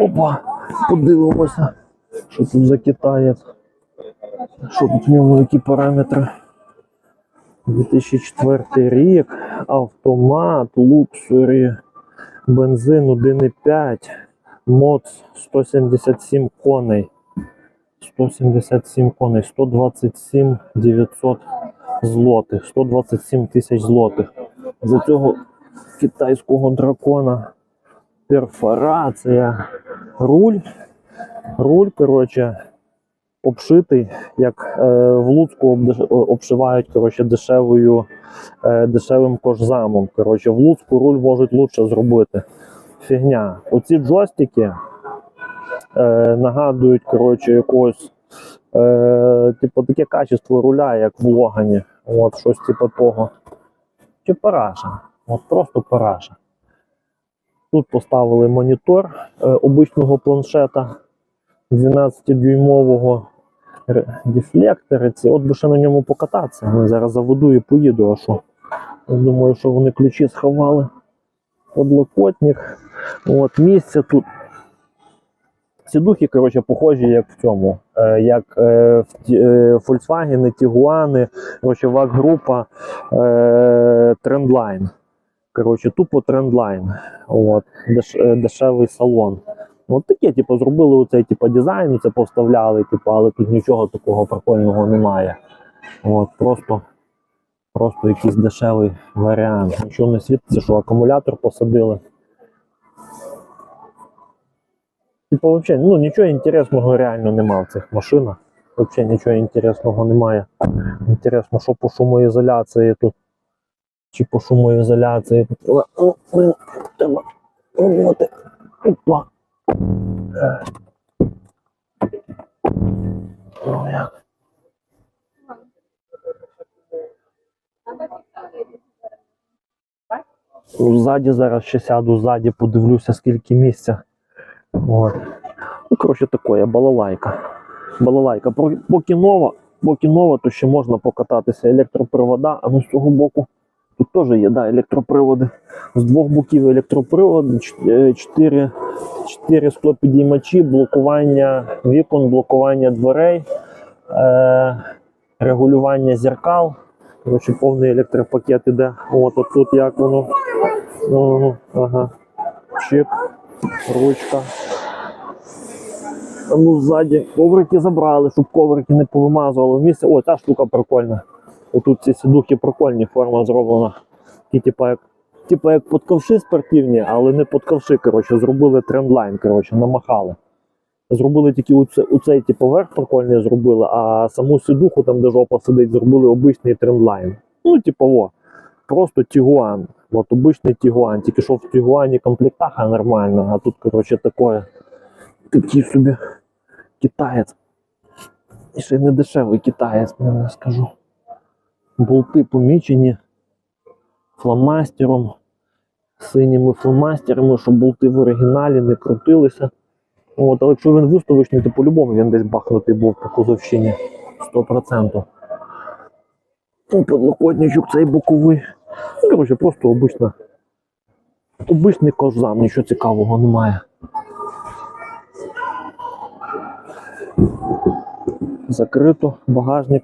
Опа, подивимося, що тут за китаєць. Що тут в ньому які параметри? 2004 рік, автомат, луксурі, бензин 1,5, моц 177 коней. 177 коней, 127 900 злотих, 127 тисяч злотих. За цього китайського дракона перфорація, руль. Руль, коротше, обшитий, як е, в Луцьку обшивають коротше, дешевою, е, дешевим кожзамом. Коротше, в Луцьку руль можуть лучше зробити. Фігня. Оці джойстики е, нагадують коротше, якогось, е, типу, таке качество руля, як в Логані. От щось типу того. Чи параша. От просто параша. Тут поставили монітор е, обичного планшета 12-дюймового ре- дефлектори. Ці. От би ще на ньому покататися. Я зараз заведу і поїду, а що? Думаю, що вони ключі сховали. Подлокотник. От місце тут. Сідухи, коротше, похожі, як в цьому, е, як е, е, Volkswagen, Tiguan, коротше, ВАГ-група е, Trendline. Коротше, тупо трендлайн. От, деш, е, дешевий салон. От таке, типу, зробили оцей типу, дизайн, це повставляли, типу, але тут нічого такого прикольного немає. От, просто, просто якийсь дешевий варіант. Нічого не світиться, що акумулятор посадили. Типу, взагалі, ну нічого інтересного реально немає в цих машинах. Взагалі нічого інтересного немає. Інтересно, що по шумоізоляції тут чи по шумоізоляції. Блин, треба роботи. Опа. Е. Ну, Ззаді зараз ще сяду, ззаді подивлюся, скільки місця. От. Ну, коротше, таке, балалайка. Балалайка. Поки нова, поки нова, то ще можна покататися електропривода, а ну з цього боку тут теж є да, електроприводи. З двох боків електропривод, 4, 4 склопідіймачі, блокування вікон, блокування дверей, е, регулювання зеркал. Коротше, повний електропакет іде. От, от тут як воно. Ну, ага. Чик, ручка. Ну, ззаді коврики забрали, щоб коврики не повимазували. Місце. О, ця штука прикольна. Отут ці сідухи прикольні, форма зроблена. Такі, типа, як, типа як подковши спортивні, але не подковши, коротше, зробили трендлайн, коротше, намахали. Зробили тільки оце, оцей типу, верх прикольний зробили, а саму сідуху, там, де жопа сидить, зробили обичний трендлайн. Ну, типу, во, просто Тігуан. От обичний Тігуан. Тільки що в Тігуані комплектаха нормальна, а тут, коротше, таке. Такий собі китаєць. І ще й не дешевий китаєць, я скажу. Болти помічені фломастером, синіми фломастерами, щоб болти в оригіналі не крутилися. От, але якщо він виставочний, то по-любому він десь бахнутий був по кузовщині 100%. Ну, подлокотничок цей боковий. Ну, коротше, просто обична. Обичний кожзам, нічого цікавого немає. Закрито багажник